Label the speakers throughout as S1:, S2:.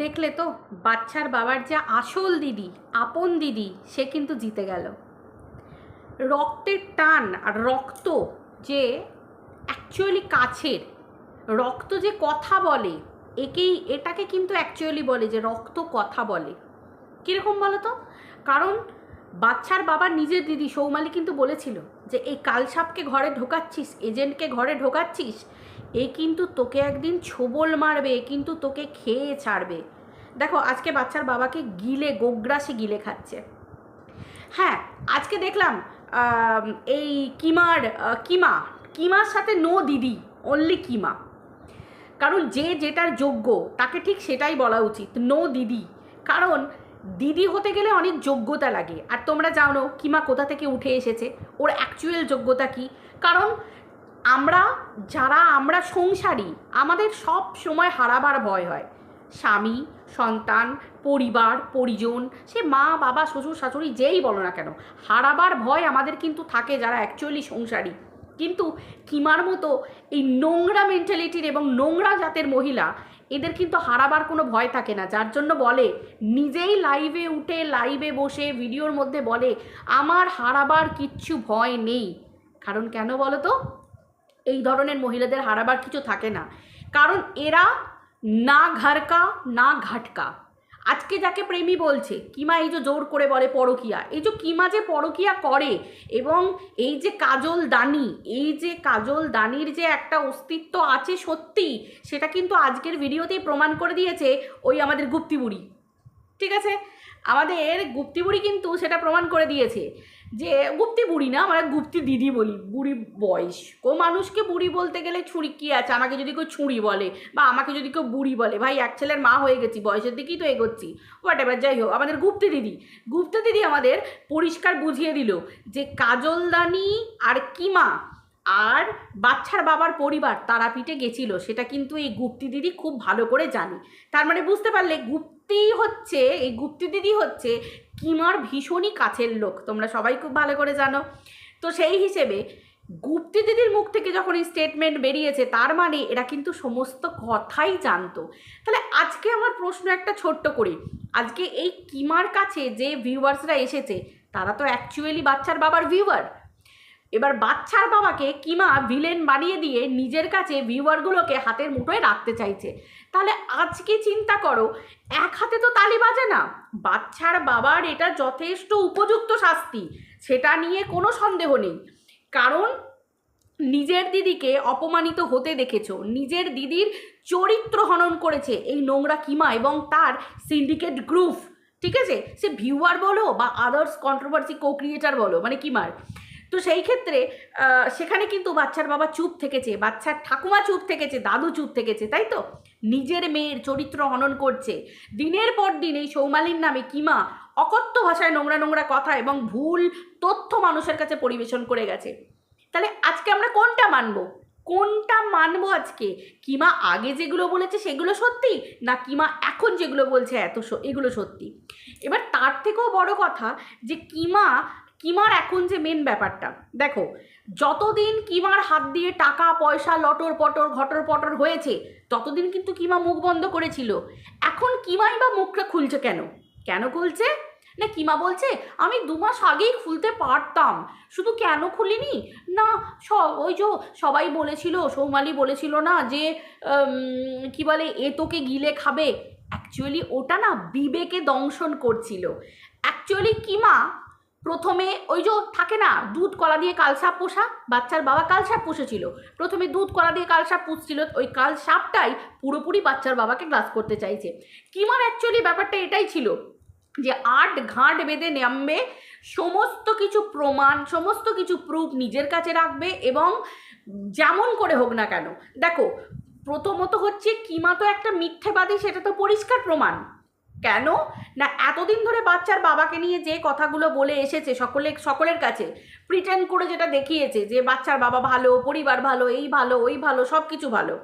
S1: দেখলে তো বাচ্চার বাবার যে আসল দিদি, আপন দিদি, সে কিন্তু জিতে গেল। রক্তের টান আর রক্ত যে অ্যাকচুয়ালি কাছের, রক্ত যে কথা বলে, একেই, এটাকে কিন্তু অ্যাকচুয়ালি বলে যে রক্ত কথা বলে। কীরকম বলো তো কারণ বাচ্চার বাবার নিজের দিদি, সৌমালি কিন্তু বলেছিল যে, এই কালসাপকে ঘরে ঢোকাচ্ছিস, এজেন্টকে ঘরে ঢোকাচ্ছিস এ কিন্তু তোকে একদিন ছোবল মারবে, এ কিন্তু তোকে খেয়ে ছাড়বে। দেখো, আজকে বাচ্চার বাবাকে গিলে, গোগ্রাসে গিলে খাচ্ছে। হ্যাঁ আজকে দেখলাম এই কিমার কিমা, কিমার সাথে নো দিদি অনলি কিমা। কারণ যে যেটার যোগ্য, তাকে ঠিক সেটাই বলা উচিত, নো দিদি। কারণ দিদি হতে গেলে অনেক যোগ্যতা লাগে। আর তোমরা জানো, কিমা কোথা থেকে উঠে এসেছে? ওর অ্যাকচুয়াল যোগ্যতা কি? কারণ আমরা, যারা আমরা সংসারী, আমাদের সব সময় হারাবার ভয় হয়। স্বামী, সন্তান, পরিবার, পরিজন, সে মা, বাবা, শ্বশুর, শাশুড়ি, যেই বলো না কেন, হারাবার ভয় আমাদের কিন্তু থাকে যারা অ্যাকচুয়ালি সংসারী। কিন্তু কিমার মতো এই নোংরা মেন্টালিটির এবং নোংরা জাতের মহিলা, এদের কিন্তু হারাবার কোনো ভয় থাকে না, যার জন্য বলে, নিজেই লাইভে উঠে লাইভে বসে ভিডিওর মধ্যে বলে, আমার হারাবার কিচ্ছু ভয় নেই। কারণ কেন বলো তো? এই ধরনের মহিলাদের হারাবার কিছু থাকে না। কারণ এরা না ঘাড়কা, না ঘাটকা। আজকে যাকে প্রেমী বলছে, কিমা এই যে জোর করে বলে পরকিয়া, এই যে কিমা যে পরকিয়া করে এবং এই যে কাজল দানি, এই যে কাজল দানির যে একটা অস্তিত্ব আছে সত্যি, সেটা কিন্তু আজকের ভিডিওতেই প্রমাণ করে দিয়েছে ওই আমাদের গুপ্তিবুড়ি ঠিক আছে? আমাদের গুপ্তিবুড়ি কিন্তু সেটা প্রমাণ করে দিয়েছে। যে গুপ্তি বুড়ি না, আমরা গুপ্তি দিদি বলি, বুড়ি বয়স। ও মানুষকে বুড়ি বলতে গেলে ছুরি কি আছে? আমাকে যদি কেউ ছুরি বলে বা আমাকে যদি কেউ বুড়ি বলে, ভাই, এক ছেলের মা হয়ে গেছি, বয়সের দিকেই তো এগোচ্ছি। হোয়াট এভার যাই হোক, আমাদের গুপ্তি দিদি। গুপ্তি দিদি আমাদের পরিষ্কার বুঝিয়ে দিল যে কাজলদানি আর কিমা আর বাচ্চার বাবার পরিবার তারাপীঠে গেছিল, সেটা কিন্তু এই গুপ্তি দিদি খুব ভালো করে জানে। তার মানে বুঝতে পারলে গুপ্তি হচ্ছে, এই গুপ্তি দিদি হচ্ছে কিমার ভীষণই কাছের লোক, তোমরা সবাই খুব ভালো করে জানো। তো সেই হিসেবে গুপ্তি দিদির মুখ থেকে যখন এই স্টেটমেন্ট বেরিয়েছে, তার মানে এরা কিন্তু সমস্ত কথাই জানতো। তাহলে আজকে আমার প্রশ্ন একটা ছোট্ট করি। আজকে এই কিমার কাছে যে ভিউয়ার্সরা এসেছে, তারা তো অ্যাকচুয়ালি বাচ্চার বাবার ভিউয়ার এবার বাচ্চার বাবাকে কিমা ভিলেন বানিয়ে দিয়ে নিজের কাছে ভিউয়ারগুলোকে হাতের মুঠোয় রাখতে চাইছে। তাহলে আজকে চিন্তা করো, এক হাতে তো তালি বাজে না। বাচ্চার বাবার এটা যথেষ্ট উপযুক্ত শাস্তি, সেটা নিয়ে কোনো সন্দেহ নেই। কারণ নিজের দিদিকে অপমানিত হতে দেখেছ, নিজের দিদির চরিত্র হনন করেছে এই নোংরা কিমা এবং তার সিন্ডিকেট গ্রুপ ঠিক আছে? সে ভিউয়ার বলো বা আদার্স কন্ট্রোভার্সি কো ক্রিয়েটার বলো মানে কিমার? তো সেই ক্ষেত্রে সেখানে কিন্তু বাচ্চার বাবা চুপ থেকেছে, বাচ্চার ঠাকুমা চুপ থেকেছে, দাদু চুপ থেকেছে, তাই তো? নিজের মেয়ের চরিত্র হনন করছে। দিনের পর দিন এই সৌমালির নামে কিমা অকথ্য ভাষায় নোংরা নোংরা কথা এবং ভুল তথ্য মানুষের কাছে পরিবেশন করে গেছে। তাহলে আজকে আমরা কোনটা মানবো? কোনটা মানবো আজকে? কিমা আগে যেগুলো বলেছে সেগুলো সত্যি? না কিমা এখন যেগুলো বলছে এত এগুলো সত্যি? এবার তার থেকেও বড় কথা যে কিমা কিমার এখন যে মেন ব্যাপারটা? দেখো, যতদিন কিমার হাত দিয়ে টাকা, পয়সা, লটর পটর, ঘটর পটর হয়েছে, ততদিন কিন্তু কিমা মুখ বন্ধ করেছিল। এখন কিমাই বা মুখটা খুলছে কেন? কেন খুলছে? না, কিমা বলছে, আমি দু মাস আগেই খুলতে পারতাম। শুধু কেন খুলিনি? না, সব, ওই যে সবাই বলেছিল, সৌমালি বলেছিল না যে কি বলে, এ তোকে গিলে খাবে। অ্যাকচুয়ালি ওটা না বিবেকে দংশন করছিল। অ্যাকচুয়ালি কিমা প্রথমে ওই যে থাকে না, দুধ, কলা দিয়ে কালসাপ পোষা, বাচ্চার বাবা কালসাপ পুষেছিল। প্রথমে দুধ, কলা দিয়ে কালসাপ পুষছিল, ওই কালসাপটাই পুরোপুরি বাচ্চার বাবাকে গ্লাস করতে চাইছে। কিমার অ্যাকচুয়ালি ব্যাপারটা এটাই ছিল যে আট ঘাট বেঁধে নামবে, সমস্ত কিছু প্রমাণ, সমস্ত কিছু প্রুফ নিজের কাছে রাখবে এবং যেমন করে হোক না কেন, দেখো, প্রথমত হচ্ছে কিমা তো একটা মিথ্যেবাদী সেটা তো পরিষ্কার প্রমাণ। কেন? না, এতদিন ধরে বাচ্চার বাবাকে নিয়ে যে কথাগুলো বলে এসেছে সকলে, সকলের কাছে প্রিটেন্ড করে যেটা দেখিয়েছে যে বাচ্চার বাবা ভালো, পরিবার ভালো, এই ভালো, ওই ভালো সব কিছু ভালো।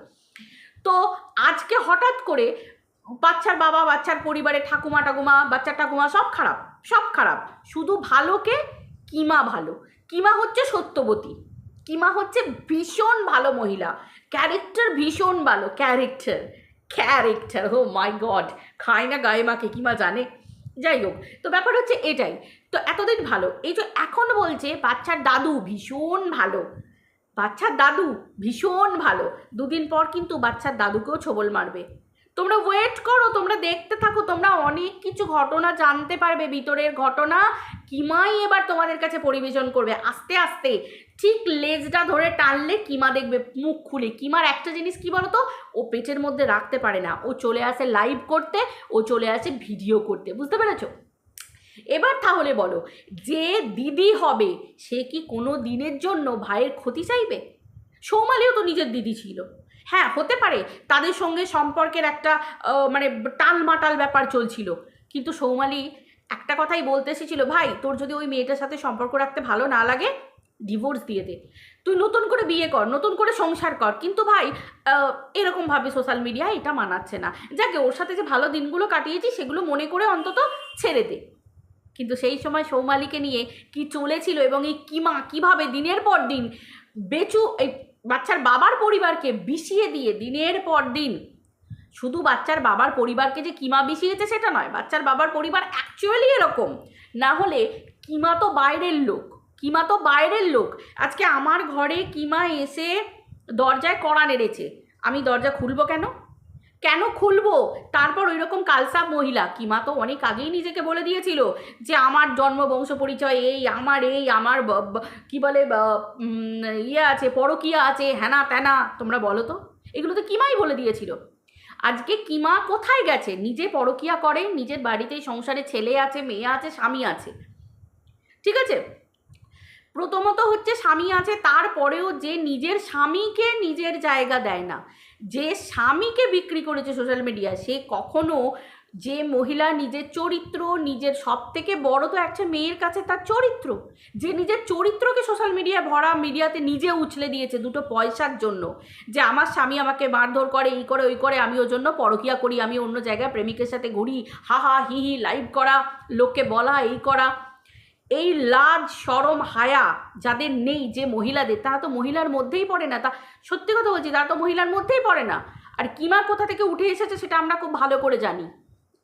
S1: তো আজকে হঠাৎ করে বাচ্চার বাবা, বাচ্চার পরিবারে ঠাকুমা ঠাকুমা, বাচ্চার ঠাকুমা সব খারাপ সব খারাপ। শুধু ভালোকে কিমা ভালো। কিমা হচ্ছে সত্যবতী। কিমা হচ্ছে ভীষণ ভালো মহিলা। ক্যারেক্টার ভীষণ ভালো character character oh my god খায় না গায়ে মাকে কিমা জানে? যাই হোক, তো ব্যাপার হচ্ছে এটাই। তো এতদিন ভালো। এই যে এখন বলছে, বাচ্চার দাদু ভীষণ ভালো। বাচ্চার দাদু ভীষণ ভালো। দুদিন পর কিন্তু বাচ্চার দাদুকেও ছবল মারবে। তোমরা ওয়েট করো, তোমরা দেখতে থাকো, তোমরা অনেক কিছু ঘটনা জানতে পারবে, ভিতরের ঘটনা কিমাই এবার তোমাদের কাছে পরিবেশন করবে, আস্তে আস্তে। ঠিক লেজটা ধরে টানলে কিমা দেখবে, মুখ খুলে। কিমার একটা জিনিস কি বলতো? ও পেটের মধ্যে রাখতে পারে না। ও চলে আসে লাইভ করতে, ও চলে আসে ভিডিও করতে। বুঝতে পেরেছ? এবার তাহলে বলো, যে দিদি হবে, সে কি কোনো দিনের জন্য ভাইয়ের ক্ষতি চাইবে? সৌমালিও তো নিজের দিদি ছিল। হ্যাঁ হতে পারে। তাদের সঙ্গে সম্পর্কের একটা মানে টালমাটাল ব্যাপার চলছিল। কিন্তু সৌমালি একটা কথাই বলতে এসেছিল, ভাই, তোর যদি ওই মেয়েটার সাথে সম্পর্ক রাখতে ভালো না লাগে ডিভোর্স দিয়ে দে। তুই নতুন করে বিয়ে কর, নতুন করে সংসার কর। কিন্তু ভাই এরকমভাবে সোশ্যাল মিডিয়া এটা মানাচ্ছে না। যাকে ওর সাথে যে ভালো দিনগুলো কাটিয়েছি, সেগুলো মনে করে অন্তত ছেড়ে দে। কিন্তু সেই সময় সৌমালিকে নিয়ে কি চলেছিল এবং এই কিমা কীভাবে দিনের পর দিন বেচু, এই বাচ্চার বাবার পরিবারকে বিষিয়ে দিয়ে দিনের পর দিন। শুধু বাচ্চার বাবার পরিবারকে যে কিমা বিষিয়েছে সেটা নয়, বাচ্চার বাবার পরিবার অ্যাকচুয়ালি এরকম। না হলে কিমা তো বাইরের লোক, কিমা তো বাইরের লোক। আজকে আমার ঘরে কিমা এসে দরজায় কড়া নেড়েছে। আমি দরজা খুলবো কেন? কেন খুলবো? তারপর ওই রকম কালসা মহিলা, কিমা তো অনেক আগেই নিজেকে বলে দিয়েছিল যে আমার জন্ম বংশ পরিচয় এই, আমার এই, আমার কি বলে ইয়ে আছে, পরকিয়া আছে, হ্যানা ত্যানা, তোমরা বলো তো। এগুলো তো কিমাই বলে দিয়েছিল? আজকে কিমা কোথায় গেছে? নিজে পরকিয়া করে, নিজের বাড়িতে সংসারে ছেলে আছে, মেয়ে আছে, স্বামী আছে। ঠিক আছে? প্রথমত হচ্ছে স্বামী আছে, তারপরেও যে নিজের স্বামীকে নিজের জায়গা দেয় না, যে স্বামীকে বিক্রি করেছে সোশ্যাল মিডিয়া সে কখনো যে মহিলা নিজের চরিত্র, নিজের সব থেকে বড় তো একটা মেয়ের কাছে তার চরিত্র, যে নিজের চরিত্রকে সোশ্যাল মিডিয়ায় ভরা মিডিয়াতে নিজে উছলে দিয়েছে দুটো পয়সার জন্য, যে আমার স্বামী আমাকে মারধর করে, এই করে, ওই করে, আমি ওর জন্য পরকিয়া করি, আমি অন্য জায়গায় প্রেমিকের সাথে ঘুরি, হা হা, হি হি লাইভ করা, লোককে বলা, এই করা এই লাজ সরম হায়া যাদের নেই যে মহিলাদের, তারা তো মহিলার মধ্যেই পড়ে না। তা সত্যি কথা বলছি, তারা তো মহিলার মধ্যেই পড়ে না। আর কিমা কোথা থেকে উঠে এসেছে সেটা আমরা খুব ভালো করে জানি।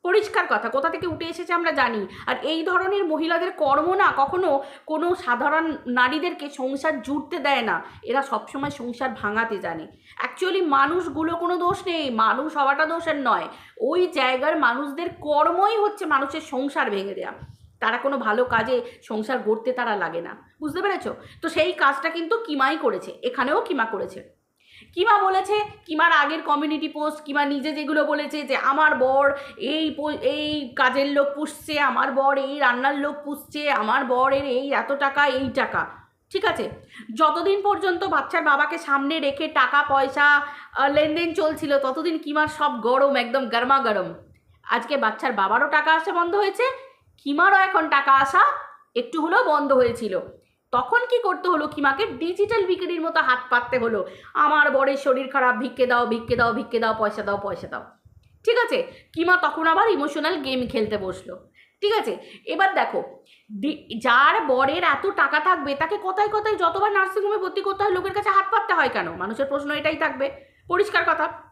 S1: পরিষ্কার কথা, কোথা থেকে উঠে এসেছে আমরা জানি। আর এই ধরনের মহিলাদের কর্ম না কখনো কোনো সাধারণ নারীদেরকে সংসার জুড়তে দেয় না। এরা সবসময় সংসার ভাঙাতে জানে। অ্যাকচুয়ালি মানুষগুলো কোনো দোষ নেই। মানুষ হওয়াটা দোষের নয়। ওই জায়গার মানুষদের কর্মই হচ্ছে মানুষের সংসার ভেঙে দেওয়া তারা কোনো ভালো কাজে সংসার গড়তে তারা লাগে না। বুঝতে পেরেছ? তো সেই কাজটা কিন্তু কিমাই করেছে, এখানেও কিমা করেছে। কিমা বলেছে, কিমার আগের কমিউনিটি পোস্ট কিমা নিজে যেগুলো বলেছে যে, আমার বর এই এই কাজের লোক পুষছে, আমার বর এই রান্নার লোক পুষছে, আমার বরের এই এত টাকা, এই টাকা। ঠিক আছে? যতদিন পর্যন্ত বাচ্চার বাবাকে সামনে রেখে টাকা, পয়সা লেনদেন চলছিল, ততদিন কিমার সব গরম, একদম গরমা গরম আজকে বাচ্চার বাবারও টাকা আসা বন্ধ হয়েছে কিমারও এখন টাকা আসা একটু হলেও বন্ধ হয়েছিল। তখন কি করতে হলো কিমাকে? ডিজিটাল বিক্রির মতো হাত পাততে হলো। আমার বরের শরীর খারাপ, ভিক্ষে দাও ভিক্ষে দাও ভিক্ষে দাও, পয়সা দাও পয়সা দাও। ঠিক আছে? কিমা তখন আবার ইমোশনাল গেম খেলতে বসল। ঠিক আছে? এবার দেখো যার বরের এত টাকা থাকবে, তাকে কোথায় কোথায় যতবার নার্সিংহোমে ভর্তি করতে হয়, লোকের কাছে হাত পাততে হয় কেন? মানুষের প্রশ্ন এটাই থাকবে। পরিষ্কার কথা।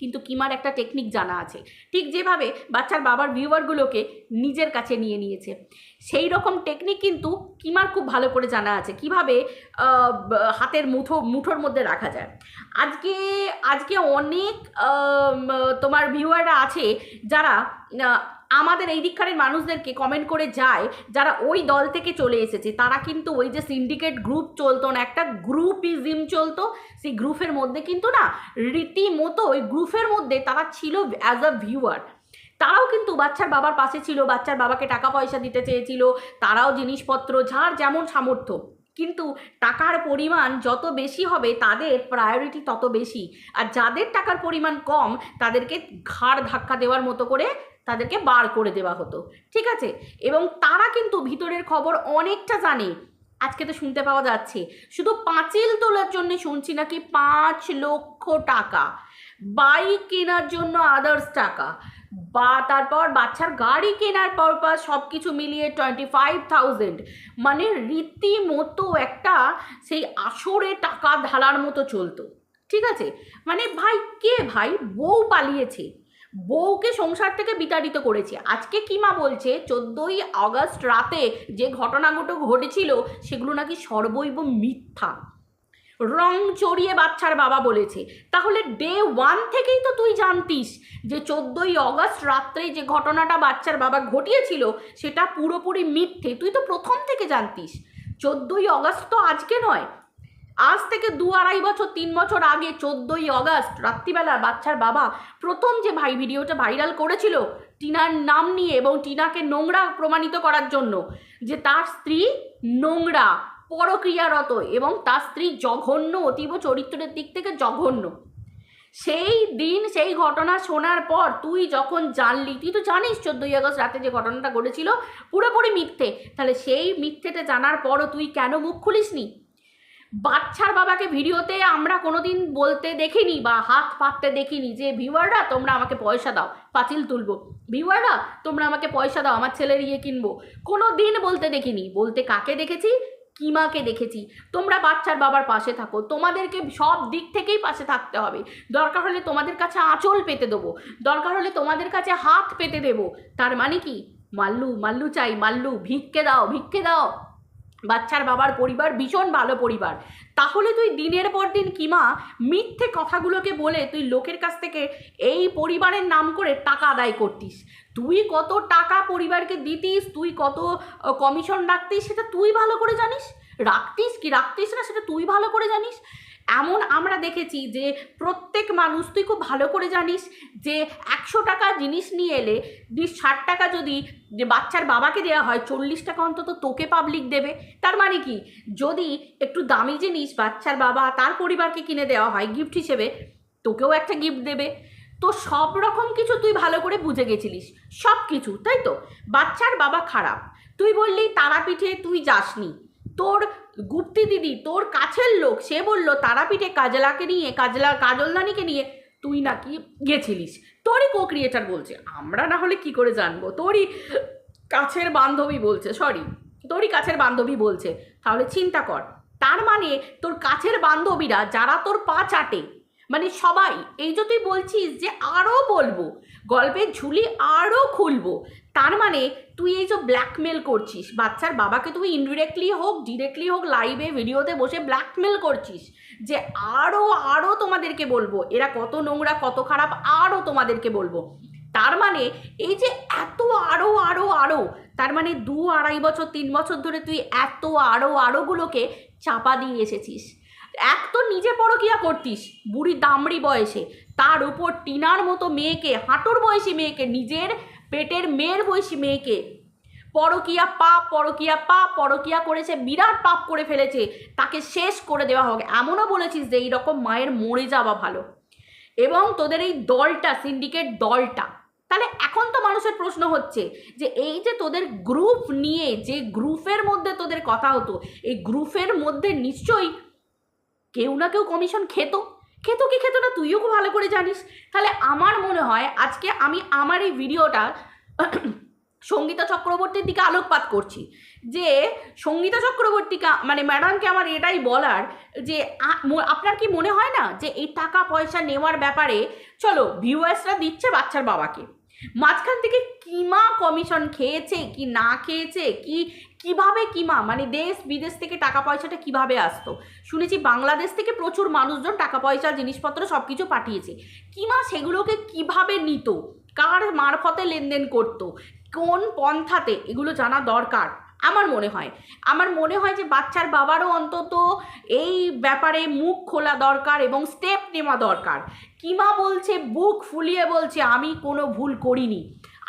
S1: কিন্তু কিমার একটা টেকনিক জানা আছে। ঠিক যেভাবে বাচ্চার বাবার ভিউয়ারগুলোকে নিজের কাছে নিয়ে নিয়েছে। সেই রকম টেকনিক কিন্তু কিমার খুব ভালো করে জানা আছে। কীভাবে হাতের মুঠো, মুঠোর মধ্যে রাখা যায়। আজকে আজকে অনেক তোমার ভিউয়াররা আছে যারা আমাদের এই দিককারের মানুষদেরকে কমেন্ট করে যায়, যারা ওই দল থেকে চলে এসেছে, তারা কিন্তু ওই যে সিন্ডিকেট গ্রুপ চলতো না, একটা গ্রুপিজম চলতো, সেই গ্রুপের মধ্যে কিন্তু না, রীতিমতো ওই গ্রুপের মধ্যে তারা ছিল অ্যাজ আ ভিউয়ার তারাও কিন্তু বাচ্চার বাবার পাশে ছিল, বাচ্চার বাবাকে টাকা পয়সা দিতে চেয়েছিল, তারাও জিনিসপত্র, যার যেমন সামর্থ্য। কিন্তু টাকার পরিমাণ যত বেশি হবে, তাদের প্রায়োরিটি তত বেশি। আর যাদের টাকার পরিমাণ কম, তাদেরকে ঘাড় ধাক্কা দেওয়ার মতো করে তাদেরকে বার করে দেওয়া হতো, ঠিক আছে? এবং তারা কিন্তু ভিতরের খবর অনেকটা জানে। আজকে তো শুনতে পাওয়া যাচ্ছে, শুধু পাঁচিল তোলার জন্য শুনছি নাকি পাঁচ লক্ষ টাকা, বাইক কেনার জন্য আদার্স টাকা, বা তারপর বাচ্চার গাড়ি কেনার পারপাস সব কিছু মিলিয়ে টোয়েন্টি ফাইভ থাউজেন্ড মানে রীতিমতো একটা সেই আসরে টাকা ঢালার মতো চলতো, ঠিক আছে? মানে ভাই, কে ভাই? বউ পালিয়েছে। বউকে সংসার থেকে বিতাড়িত করেছে। আজকে কিমা বলছে, চোদ্দোই আগস্ট রাতে যে ঘটনাগুলো ঘটেছিল, সেগুলো নাকি সর্বৈব মিথ্যা। রং চড়িয়ে বাচ্চার বাবা বলেছে, তাহলে ডে ওয়ান থেকেই তো তুই জানতিস যে চোদ্দোই অগস্ট রাত্রে যে ঘটনাটা বাচ্চার বাবা ঘটিয়েছিল, সেটা পুরোপুরি মিথ্যে। তুই তো প্রথম থেকে জানতিস। চোদ্দোই অগস্ট তো আজকে নয় আজ থেকে দু আড়াই বছর, তিন বছর আগে, চোদ্দোই অগস্ট, রাত্রিবেলা বাচ্চার বাবা প্রথম যে ভাই ভিডিওটা ভাইরাল করেছিল, টিনার নাম নিয়ে এবং টিনাকে নোংরা প্রমাণিত করার জন্য, যে তার স্ত্রী নোংরা, পরক্রিয়ারত এবং তার স্ত্রী জঘন্য, অতীব চরিত্রের দিক থেকে জঘন্য। সেই দিন, সেই ঘটনা শোনার পর তুই যখন জানলি, তুই তো জানিস চোদ্দোই আগস্ট রাতে যে ঘটনাটা ঘটেছিল, পুরোপুরি মিথ্যে। তাহলে সেই মিথ্যেটা জানার পরও তুই কেন মুখ খুলিসনি? বাচ্চার বাবাকে ভিডিওতে আমরা কোনোদিন বলতে দেখিনি বা হাত পাততে দেখিনি যে, ভিউয়াররা, তোমরা আমাকে পয়সা দাও, পাঁচিল তুলবো। ভিউয়াররা, তোমরা আমাকে পয়সা দাও, আমার ছেলের ইয়ে কিনবো। কোনো দিন বলতে দেখিনি। বলতে কাকে দেখেছি? কিমাকে দেখেছি। তোমরা বাচ্চার বাবার পাশে থাকো। তোমাদেরকে সব দিক থেকেই পাশে থাকতে হবে। দরকার হলে তোমাদের কাছে আঁচল পেতে দেবো। দরকার হলে তোমাদের কাছে হাত পেতে দেবো। তার মানে কি? মাল্লু মাল্লু চাই, মাল্লু, ভিক্ষে দাও ভিক্ষে দাও। বাচ্চার বাবার পরিবার, ভীষণ ভালো পরিবার। তাহলে তুই দিনের পর দিন কিমা, মিথ্যে কথাগুলোকে বলে তুই লোকের কাছ থেকে এই পরিবারের নাম করে টাকা আদায় করতিস। তুই কত টাকা পরিবারকে দিতিস, তুই কত কমিশন রাখতিস, সেটা তুই ভালো করে জানিস? রাখতিস কি রাখতিস না, সেটা তুই ভালো করে জানিস? এমন আমরা দেখেছি যে প্রত্যেক মানুষ, তুই খুব ভালো করে জানিস যে একশো টাকা জিনিস নিয়ে এলে ষাট টাকা যদি বাচ্চার বাবাকে দেওয়া হয়, চল্লিশ টাকা অন্তত তোকে পাবলিক দেবে। তার মানে কি? যদি একটু দামি জিনিস বাচ্চার বাবা তার পরিবারকে কিনে দেওয়া হয় গিফট হিসেবে, তোকেও একটা গিফট দেবে। তো সব রকম কিছু তুই ভালো করে বুঝে গেছিলিস। সব কিছু, তাই তো? বাচ্চার বাবা খারাপ। তুই বললি তারাপীঠে তুই যাসনি। তোর গুপ্তি দিদি, তোর কাছের লোক, সে বলল, তারাপীঠে কাজলাকে নিয়ে, কাজলা, কাজলদানিকে নিয়ে তুই নাকি গেছিলিস। তোরই কো ক্রিয়েটার বলছে। আমরা না হলে কি করে জানব? তোরই কাছের বান্ধবী বলছে সরি তোরই কাছের বান্ধবী বলছে। তাহলে চিন্তা কর, তার মানে তোর কাছের বান্ধবীরা, যারা তোর পা চাটে মানে সবাই, এই যে তুই বলছিস যে আরও বলব, গল্পের ঝুলি আরও খুলবো, তার মানে তুই এই যে ব্ল্যাকমেল করছিস, বাচ্চার বাবাকে তুই ইনডিরেক্টলি হোক ডিরেক্টলি হোক লাইভে ভিডিওতে বসে ব্ল্যাকমেল করছিস, যে আরও আরও তোমাদেরকে বলব, এরা কত নোংরা, কত খারাপ আরও তোমাদেরকে বলব। তার মানে এই যে এত আরও আরও আরও তার মানে দু আড়াই বছর, তিন বছর ধরে তুই এত আরও আরোগুলোকে চাপা দিয়ে এসেছিস। এক তো নিজে পরকিয়া করতিস, বুড়ি দামড়ি বয়সে, তার উপর টিনার মতো মেয়েকে, হাঁটুর বয়সী মেয়েকে নিজের পেটের মেয়ের বয়সী মেয়েকে। পরকিয়া পাপ পরকিয়া পাপ, পরকিয়া করেছে, বিরাট পাপ করে ফেলেছে। তাকে শেষ করে দেওয়া হোক এমনও বলেছিস যে এইরকম মায়ের মরে যাওয়া ভালো। এবং তোদের এই দলটা, সিন্ডিকেট দলটা, তাহলে এখন তো মানুষের প্রশ্ন হচ্ছে যে এই যে তোদের গ্রুপ নিয়ে, যে গ্রুপের মধ্যে তোদের কথা হতো, এই গ্রুপের মধ্যে নিশ্চয়ই কেউ না কেউ কমিশন খেত। খেত কি খেতো না, তুইও খুব ভালো করে জানিস। তাহলে আমার মনে হয় আজকে আমি আমার এই ভিডিওটা সঙ্গীতা চক্রবর্তীর দিকে আলোকপাত করছি। যে সঙ্গীতা চক্রবর্তীকে মানে ম্যাডামকে আমার এটাই বলার যে আপনার কি মনে হয় না যে এই টাকা পয়সা নেওয়ার ব্যাপারে, চলো ভিউয়ার্সরা দিচ্ছে বাচ্চার বাবাকে। মাঝখান থেকে কিমা কমিশন খেয়েছে, কি না খেয়েছে, কি কীভাবে কিমা মানে দেশ বিদেশ থেকে টাকা পয়সাটা কীভাবে আসতো? শুনেছি বাংলাদেশ থেকে প্রচুর মানুষজন টাকা পয়সা জিনিসপত্র সব কিছু পাঠিয়েছে কিমা সেগুলোকে কীভাবে নিত? কার মারফতে লেনদেন করতো? কোন পন্থাতে? এগুলো জানা দরকার, আমার মনে হয়। আমার মনে হয় যে বাচ্চার বাবারও অন্তত এই ব্যাপারে মুখ খোলা দরকার এবং স্টেপ নেওয়া দরকার। কিমা বলছে? বুক ফুলিয়ে বলছে, আমি কোনো ভুল করিনি।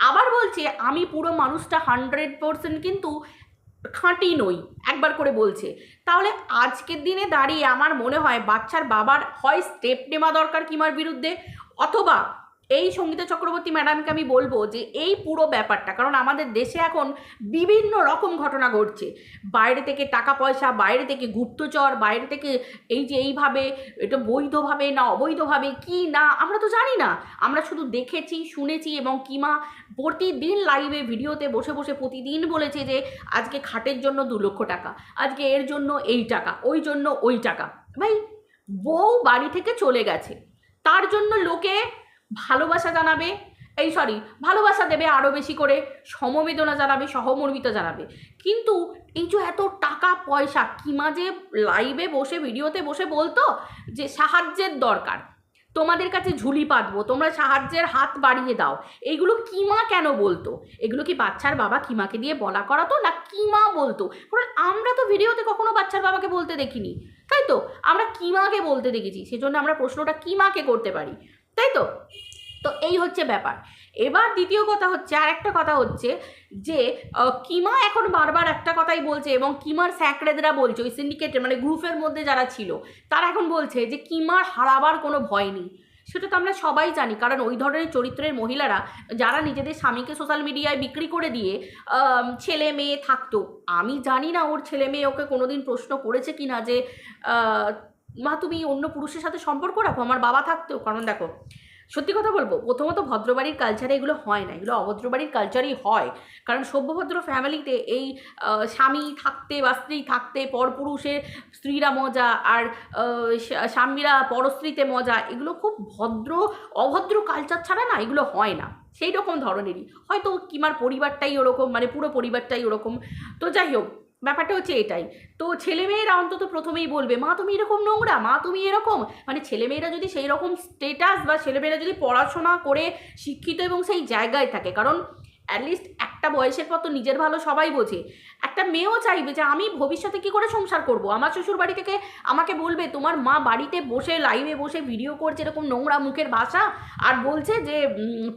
S1: আবার বলছে, আমি পুরো মানুষটা হান্ড্রেড পারসেন্ট কিন্তু খাঁটি নই, একবার করে বলছে। তাহলে আজকের দিনে দাঁড়িয়ে আমার মনে হয় বাচ্চার বাবার হয় স্টেপ নেওয়া দরকার কিমার বিরুদ্ধে? অথবা এই সঙ্গীতা চক্রবর্তী ম্যাডামকে আমি বলব যে এই পুরো ব্যাপারটা, কারণ আমাদের দেশে এখন বিভিন্ন রকম ঘটনা ঘটছে। বাইরে থেকে টাকা পয়সা, বাইরে থেকে গুপ্তচর, বাইরে থেকে এই যে এইভাবে, এটা বৈধভাবে না অবৈধভাবে, কি না, আমরা তো জানি না। আমরা শুধু দেখেছি, শুনেছি এবং কিমা প্রতিদিন লাইভে ভিডিওতে বসে বসে প্রতিদিন বলেছে যে আজকে খাটের জন্য দু লক্ষ টাকা, আজকে এর জন্য এই টাকা, ওই জন্য ওই টাকা। ভাই, বউ বাড়ি থেকে চলে গেছে। তার জন্য লোকে ভালোবাসা জানাবে, এই সরি ভালোবাসা দেবে আরও বেশি করে, সমবেদনা জানাবে, সহমর্মিতা জানাবে। কিন্তু এই যে এত টাকা পয়সা কিমা যে লাইভে বসে ভিডিওতে বসে বলতো যে সাহায্যের দরকার। তোমাদের কাছে ঝুলি পাতবো, তোমরা সাহায্যের হাত বাড়িয়ে দাও। এইগুলো কিমা কেন বলতো? এগুলো কি বাচ্চার বাবা কিমাকে দিয়ে বলা করাতো, না কিমা বলতো? কারণ আমরা তো ভিডিওতে কখনো বাচ্চার বাবাকে বলতে দেখিনি। তাই তো? আমরা কিমাকে বলতে দেখেছি? সেজন্য আমরা প্রশ্নটা কিমাকে করতে পারি? তাই তো? তো এই হচ্ছে ব্যাপার। এবার দ্বিতীয় কথা হচ্ছে আর একটা কথা হচ্ছে যে কিমা এখন বারবার একটা কথাই বলছে এবং কিমার স্যাকরেদরা বলছে, ওই সিন্ডিকেটের মানে গ্রুপের মধ্যে যারা ছিল, তারা এখন বলছে যে কিমার হারাবার কোনো ভয় নেই। সেটা তো আমরা সবাই জানি, কারণ ওই ধরনের চরিত্রের মহিলারা যারা নিজেদের স্বামীকে সোশ্যাল মিডিয়ায় বিক্রি করে দিয়ে ছেলে মেয়ে থাকতো, আমি জানি না ওর ছেলে মেয়ে ওকে কোনোদিন প্রশ্ন করেছে কি না যে মা, তুমি অন্য পুরুষের সাথে সম্পর্ক রাখো, আমার বাবা থাকতেও। কারণ দেখো, সত্যি কথা বলব, প্রথমত ভদ্রবাড়ির কালচারে এগুলো হয় না, এগুলো অভদ্রবাড়ির কালচারই হয়। কারণ সভ্যভদ্র ফ্যামিলিতে এই স্বামী থাকতে বা স্ত্রী থাকতে, পরপুরুষের স্ত্রীরা মজা, আর স্বামীরা পরস্ত্রীতে মজা, এগুলো খুব ভদ্র, অভদ্র কালচার ছাড়া না, এগুলো হয় না। সেই রকম ধরনেরই। হয়তো কিমার পরিবারটাই ওরকম মানে পুরো পরিবারটাই ওরকম। তো যাই হোক ব্যাপারটা হচ্ছে এটাই। তো ছেলেমেয়েরা অন্তত প্রথমেই বলবে, মা, তুমি এরকম নোংরা, মা, তুমি এরকম। মানে ছেলেমেয়েরা যদি সেই রকম স্টেটাস বা ছেলেমেয়েরা যদি পড়াশোনা করে শিক্ষিত এবং সেই জায়গায় থাকে, কারণ অ্যাটলিস্ট একটা বয়সের পর তো নিজের ভালো সবাই বোঝে। একটা মেয়েও চাইবে যে আমি ভবিষ্যতে কি করে সংসার করব? আমার শ্বশুর বাড়ি থেকে আমাকে বলবে, তোমার মা বাড়িতে বসে লাইভে বসে ভিডিও করছে এরকম নোংরা মুখের ভাষা আর বলছে যে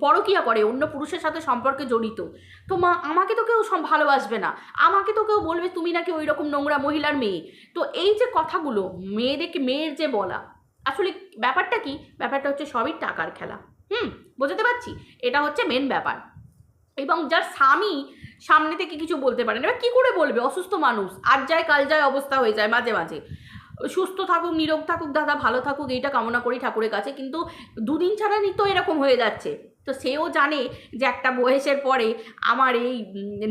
S1: পরকীয়া করে, অন্য পুরুষের সাথে সম্পর্কে জড়িত। তো মা, আমাকে তো কেউ ভালোবাসবে না। আমাকে তো কেউ বলবে, তুমি নাকি ওই রকম নোংরা মহিলার মেয়ে? তো এই যে কথাগুলো, মেয়েদেরকে, মেয়ের যে বলা, আসলে ব্যাপারটা কি? ব্যাপারটা হচ্ছে সবই টাকার খেলা। হুম, বোঝাতে পারছি? এটা হচ্ছে মেন ব্যাপার। এবং যার স্বামী সামনে থেকে কিছু বলতে পারে না এবার কী করে বলবে? অসুস্থ মানুষ আজ যায় কাল যায় অবস্থা হয়ে যায় মাঝে মাঝে। সুস্থ থাকুক, নিরোগ থাকুক, দাদা ভালো থাকুক, এইটা কামনা করি ঠাকুরের কাছে, কিন্তু দুদিন ছাড়া তো এরকম হয়ে যাচ্ছে। তো সেও জানে যে একটা বয়সের পরে আমার এই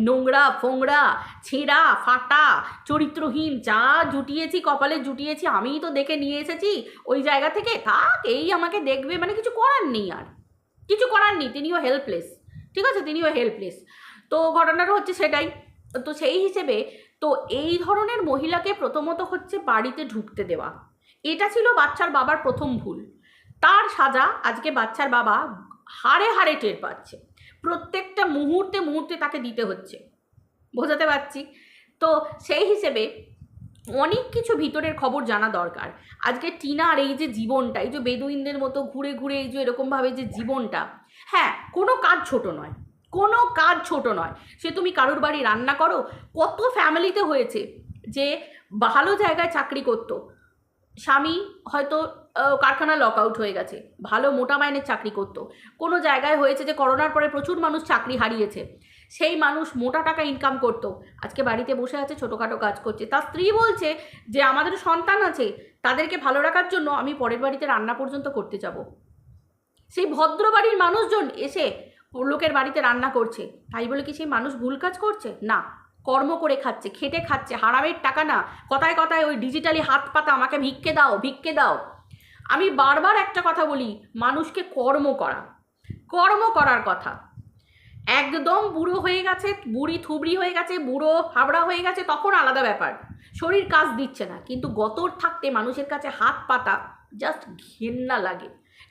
S1: নোংরা, ফোংরা, ছেঁড়া, ফাটা, চরিত্রহীন যা জুটিয়েছি, কপালে জুটিয়েছি, আমিই তো দেখে নিয়ে এসেছি, ওই জায়গা থেকে থাক, এই আমাকে দেখবে মানে কিছু করার নেই আর। কিছু করার নেই, তিনিও হেল্পলেস ঠিক আছে? তিনিও হেল্পলেস তো ঘটনাটা হচ্ছে সেটাই। তো সেই হিসেবে তো এই ধরনের মহিলাকে প্রথমত হচ্ছে বাড়িতে ঢুকতে দেওয়া। এটা ছিল বাচ্চার বাবার প্রথম ভুল। তার সাজা আজকে বাচ্চার বাবা হাড়ে হাড়ে টের পাচ্ছে। প্রত্যেকটা মুহূর্তে মুহূর্তে তাকে দিতে হচ্ছে। বোঝাতে পারছি? তো সেই হিসেবে অনেক কিছু ভিতরের খবর জানা দরকার। আজকে টিনার এই যে জীবনটা, এই যে বেদুইনদের মতো ঘুরে ঘুরে এই যে এরকমভাবে যে জীবনটা হ্যাঁ কোনো কাজ ছোট নয়, কোনো কাজ ছোট নয়। সে তুমি কারোর বাড়ি রান্না করো, কত ফ্যামিলিতে হয়েছে যে ভালো জায়গায় চাকরি করতো। স্বামী হয়তো কারখানা লক আউট হয়ে গেছে। ভালো মোটা মাইনের চাকরি করতো। কোনো জায়গায় হয়েছে যে করোনার পরে প্রচুর মানুষ চাকরি হারিয়েছে। সেই মানুষ মোটা টাকা ইনকাম করতো। আজকে বাড়িতে বসে আছে, ছোটোখাটো কাজ করছে। তার স্ত্রী বলছে যে, আমাদের সন্তান আছে, তাদেরকে ভালো রাখার জন্য আমি পরের বাড়িতে রান্না পর্যন্ত করতে যাব। সেই ভদ্র বাড়ির মানুষজন এসে লোকের বাড়িতে রান্না করছে। তাই বলে কি সেই মানুষ ভুল কাজ করছে? না, কর্ম করে খাচ্ছে, খেটে খাচ্ছে, হারামের টাকা না। কথায় কথায় ওই ডিজিটালি হাত পাতা আমাকে ভিক্ষে দাও ভিক্ষে দাও। আমি বারবার একটা কথা বলি, মানুষকে কর্ম করা। কর্ম করার কথা। একদম বুড়ো হয়ে গেছে, বুড়ি থুবড়ি হয়ে গেছে, বুড়ো হাবড়া হয়ে গেছে, তখন আলাদা ব্যাপার। শরীর কাজ দিচ্ছে না, কিন্তু গতর থাকতে মানুষের কাছে হাত পাতা জাস্ট ঘেন্না লাগে।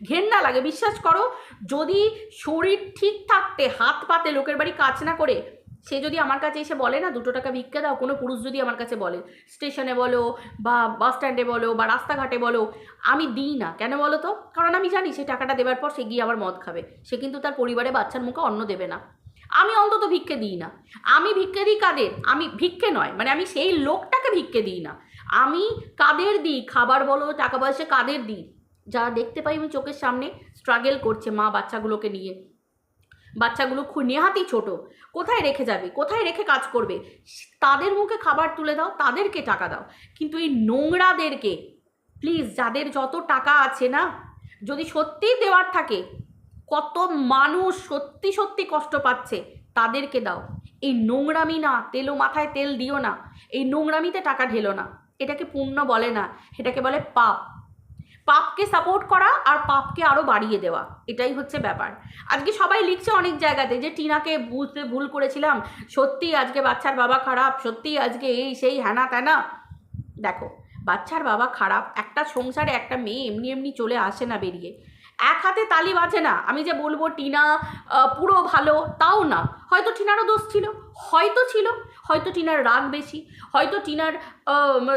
S1: ঘেন্না লাগে, বিশ্বাস করো, যদি শরীর ঠিক থাকতে, হাত পাতে, লোকের বাড়ি কাজ না করে সে যদি আমার কাছে এসে বলে, না, দুটো টাকা ভিক্ষা দাও। কোনো পুরুষ যদি আমার কাছে বলে, স্টেশনে বলো বা বাস স্ট্যান্ডে বলো বা রাস্তাঘাটে বলো, আমি দিই না। কেন বলো তো? কারণ আমি জানি সে টাকাটা দেওয়ার পর সে গিয়ে আবার মদ খাবে। সে কিন্তু তার পরিবারে বাচ্চার মুখে অন্ন দেবে না। আমি অন্তত ভিক্ষে দিই না। আমি ভিক্ষে দিই কাদের? আমি ভিক্ষে নয়। মানে আমি সেই লোকটাকে ভিক্ষে দিই না। আমি কাদের দিই? খাবার বলো, টাকা পয়সা কাদের দিই? যা দেখতে পাই আমি চোখের সামনে স্ট্রাগল করছে মা বাচ্চাগুলোকে নিয়ে। বাচ্চাগুলো নেহাতি ছোট। কোথায় রেখে যাবে? কোথায় রেখে কাজ করবে? তাদের মুখে খাবার তুলে দাও, তাদেরকে টাকা দাও। কিন্তু এই নোংরাদেরকে প্লিজ যাদের যত টাকা আছে না, যদি সত্যিই দেওয়ার থাকে, কত মানুষ সত্যি সত্যি কষ্ট পাচ্ছে, তাদেরকে দাও। এই নোংরামি না, তেলো মাথায় তেল দিও না। এই নোংরামিতে টাকা ঢেলো না। এটাকে পুণ্য বলে না। এটাকে বলে পাপ। পাপকে সাপোর্ট করা আর পাপকে আরও বাড়িয়ে দেওয়া, এটাই হচ্ছে ব্যাপার। আজকে সবাই লিখছে অনেক জায়গাতে যে, টিনাকে বুঝতে ভুল করেছিলাম, সত্যি আজকে বাচ্চার বাবা খারাপ, সত্যি আজকে এই সেই হ্যানা ত্যানা। দেখো, বাচ্চার বাবা খারাপ, একটা সংসারে একটা মেয়ে এমনি এমনি চলে আসে না বেরিয়ে। এক হাতে তালি বাজে না, আমি যে বলব টিনা পুরো ভালো, তাও না। হয়তো টিনারও দোষ ছিল, হয়তো ছিল, হয়তো টিনার রাগ বেশি, হয়তো টিনার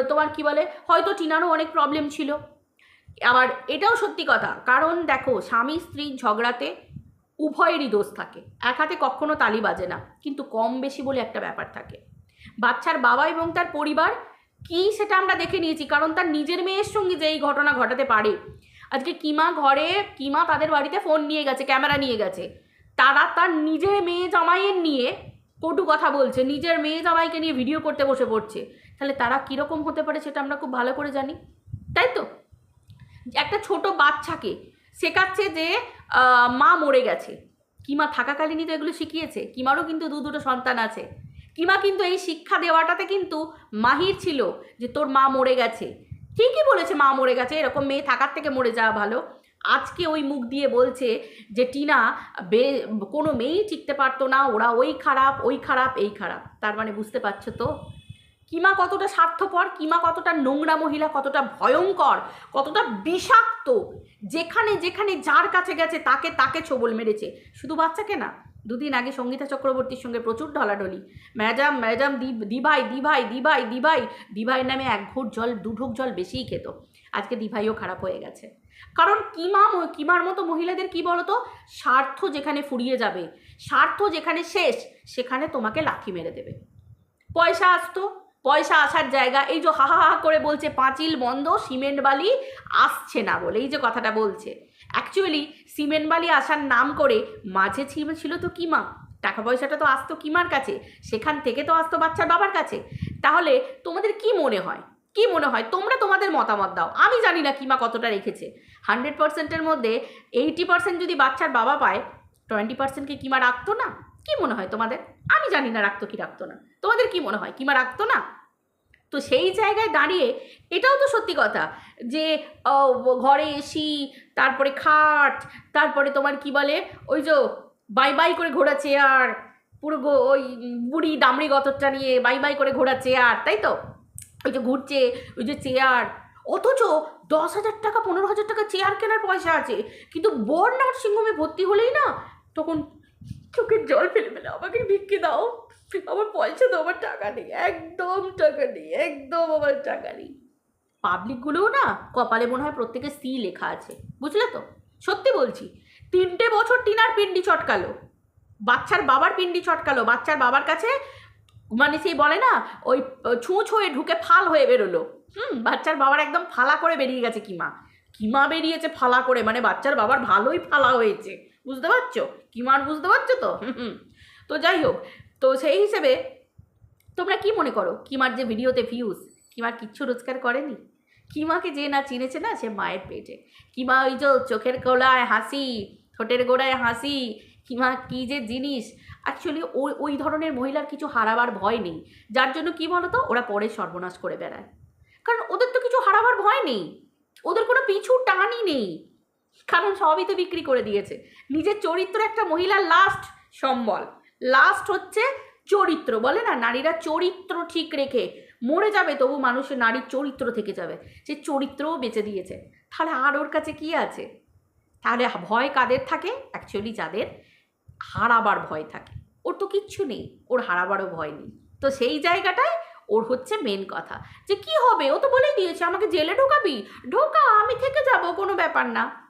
S1: তোমার কি বলে, হয়তো টিনারও অনেক প্রবলেম ছিল। আবার এটাও সত্যি কথা, কারণ দেখো স্বামী স্ত্রীর ঝগড়াতে উভয়েরই দোষ থাকে। এক হাতে কখনো তালি বাজে না, কিন্তু কম বেশি বলে একটা ব্যাপার থাকে। বাচ্চার বাবা এবং তার পরিবার, কি সেটা আমরা দেখে নিয়েছি, কারণ তার নিজের মেয়ের সঙ্গে যে এই ঘটনা ঘটাতে পারে। আজকে কিমা ঘরে, কিমা তাদের বাড়িতে ফোন নিয়ে গেছে ক্যামেরা নিয়ে গেছে। তারা তার নিজের মেয়ে জামাইয়ের নিয়ে কটু কথা বলছে, নিজের মেয়ে জামাইকে নিয়ে ভিডিও করতে বসে পড়ছে। তাহলে তারা কীরকম হতে পারে সেটা আমরা খুব ভালো করে জানি, তাই তো? একটা ছোট বাচ্চাকে শেখাচ্ছে যে মা মরে গেছে। কিমা থাকাকালীনই তো এগুলো শিখিয়েছে, কিমারও কিন্তু দু দুটো সন্তান আছে। কিমা কিন্তু এই শিক্ষা দেওয়াটাতে কিন্তু মাহির ছিল যে, তোর মা মরে গেছে। ঠিকই বলেছে, মা মরে গেছে, এরকম মেয়ে থাকার থেকে মরে যাওয়া ভালো। আজকে ওই মুখ দিয়ে বলছে যে, টিনা, বে, কোনো মেয়েই টিকতে পারতো না, ওরা ওই খারাপ ওই খারাপ, এই খারাপ। তার মানে বুঝতে পারছ তো? কিমা কতটা স্বার্থপর, কিমা কতটা নোংরা মহিলা, কতটা ভয়ঙ্কর, কতটা বিষাক্ত, যেখানে যেখানে যার কাছে গেছে তাকে তাকে ছোবল মেরেছে। শুধু বাচ্চাকে না, দুদিন আগে সঙ্গীতা চক্রবর্তীর সঙ্গে প্রচুর ঢলাঢলি। ম্যাডাম ম্যাডাম দিভাই দিভাই দিভাই দিভাই দিভাই নামে এক ঘুট জল, দু ঢোক জল বেশিই খেত। আজকে দিভাইও খারাপ হয়ে গেছে। কারণ কিমা কিমার মতো মহিলাদের কি বলতো? স্বার্থ যেখানে ফুরিয়ে যাবে, স্বার্থ যেখানে শেষ, সেখানে তোমাকে লাথি মেরে দেবে। পয়সা আসতো পয়সা আসার জায়গা, এই যে হা হা হা করে বলছে পাঁচিল বন্ধ, সিমেন্ট বালি আসছে না বলে, এই যে কথাটা বলছে। অ্যাকচুয়ালি সিমেন্ট বালি আসার নাম করে মাঝে ছিল তো কিমা? টাকা পয়সাটা তো আসতো কিমার কাছে? সেখান থেকে তো আসতো বাচ্চার বাবার কাছে। তাহলে তোমাদের কি মনে হয়? কি মনে হয়? তোমরা তোমাদের মতামত দাও। আমি জানি না কিমা কতটা রেখেছে। হান্ড্রেড পার্সেন্টের মধ্যে এইটি পার্সেন্ট যদি বাচ্চার বাবা পায় টোয়েন্টি পার্সেন্টকে কিমা রাখতো না? কি মনে হয় তোমাদের? আমি জানি না রাখতো কি রাখতো না। তোমাদের কি মনে হয়? কিমা রাখতো না? তো সেই জায়গায় দাঁড়িয়ে এটাও তো সত্যি কথা যে ঘরে এসি, তারপরে খাট, তারপরে তোমার কি বলে? ওই যে বাই বাই করে ঘোরা চেয়ার, পুরো ওই বুড়ি দামড়ি গতরটা নিয়ে বাই বাই করে ঘোরা চেয়ার, তাই তো? ওই যে ঘুরছে, ওই যে চেয়ার। অথচ দশ হাজার টাকা, পনেরো হাজার টাকা চেয়ার কেনার পয়সা আছে। কিন্তু বর নার্সিংহোমে ভর্তি হলেই না, তখন চোখের জল ফেলে ফেলে আমাকে ভিক্ষে দাও। আমার পয়সা তো আমার টাকা নেই, একদম টাকা নেই, একদম আমার টাকা নেই। পাবলিকগুলোও না কপালে মনে হয় প্রত্যেকে সি লেখা আছে, বুঝলে তো? সত্যি বলছি, তিনটে বছর টিনার পিন্ডি চটকালো, বাচ্চার বাবার পিন্ডি চটকালো, বাচ্চার বাবার কাছে মানে সেই বলে না, ওই ছুঁচ হয়ে ঢুকে ফাল হয়ে বেরোলো। হুম, বাচ্চার বাবার একদম ফালা করে বেরিয়ে গেছে কিমা। কিমা বেরিয়েছে ফালা করে মানে বাচ্চার বাবার ভালোই ফালা হয়েছে, বুঝতে পারছ? কিমার বুঝতে পারছ তো? তো যাই হোক, তো সেই হিসেবে তোমরা কি মনে করো? কিমার যে ভিডিওতে ভিউজ কিমার কিচ্ছু রোজগার করেনি? কিমাকে যে না চিনেছে না, সে মায়ের পেটে। কিমা ওই যে চোখের গোলায় হাসি, ঠোঁটের গোড়ায় হাসি কিমা কী যে জিনিস? অ্যাকচুয়ালি ওই ওই ধরনের মহিলার কিছু হারাবার ভয় নেই। যার জন্য কি বলতো? ওরা পরে সর্বনাশ করে বেড়ায়। কারণ ওদের তো কিছু হারাবার ভয় নেই। ওদের কোনো পিছু টানই নেই। কারণ সবই তো বিক্রি করে দিয়েছে। নিজের চরিত্র একটা মহিলার লাস্ট সম্বল। লাস্ট হচ্ছে চরিত্র, বলে না? নারীরা চরিত্র ঠিক রেখে মরে যাবে, তবু মানুষের নারীর চরিত্র থেকে যাবে। সে চরিত্রও বেঁচে দিয়েছে। তাহলে আর ওর কাছে কি আছে? তাহলে ভয় কাদের থাকে? অ্যাকচুয়ালি যাদের হারাবার ভয় থাকে। ওর তো কিচ্ছু নেই, ওর হারাবারও ভয় নেই। তো সেই জায়গাটায় ওর হচ্ছে মেন কথা। যে কি হবে? ও তো বলেই দিয়েছে, আমাকে জেলে ঢোকাবি? ঢোকা, আমি থেকে যাব, কোনো ব্যাপার না।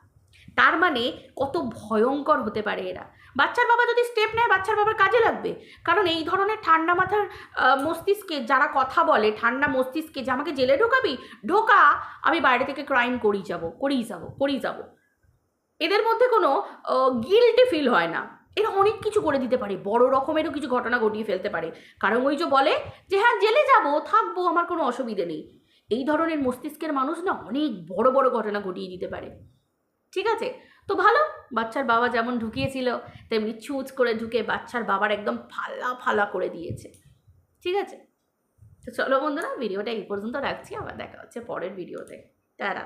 S1: তার মানে কত ভয়ঙ্কর হতে পারে এরা। বাচ্চার বাবা যদি স্টেপ নেয়, বাচ্চার বাবার কাজে লাগবে। কারণ এই ধরনের ঠান্ডা মাথার মস্তিষ্কে যারা কথা বলে, ঠান্ডা মস্তিষ্কে যে আমাকে জেলে ঢোকাবি, ঢোকা, আমি বাইরে থেকে ক্রাইম করেই যাব করেই যাব করেই যাব। এদের মধ্যে কোনো গিল্টি ফিল হয় না। এরা অনেক কিছু করে দিতে পারে, বড় রকমেরও কিছু ঘটনা ঘটিয়ে ফেলতে পারে। কারণ ওই যে বলে যে হ্যাঁ জেলে যাব, থাকব, আমার কোনো অসুবিধে নেই। এই ধরনের মস্তিষ্কের মানুষ না অনেক বড় বড় ঘটনা ঘটিয়ে দিতে পারে। ঠিক আছে? তো ভালো, বাচ্চার বাবা যেমন ঢুকিয়েছিল, তেমনি চুজ করে ঢুকে বাচ্চার বাবার একদম ফালা ফালা করে দিয়েছে। ঠিক আছে? তো চলো বন্ধুরা, ভিডিওটা এই পর্যন্ত রাখছি, আবার দেখা হচ্ছে পরের ভিডিওতে। তারা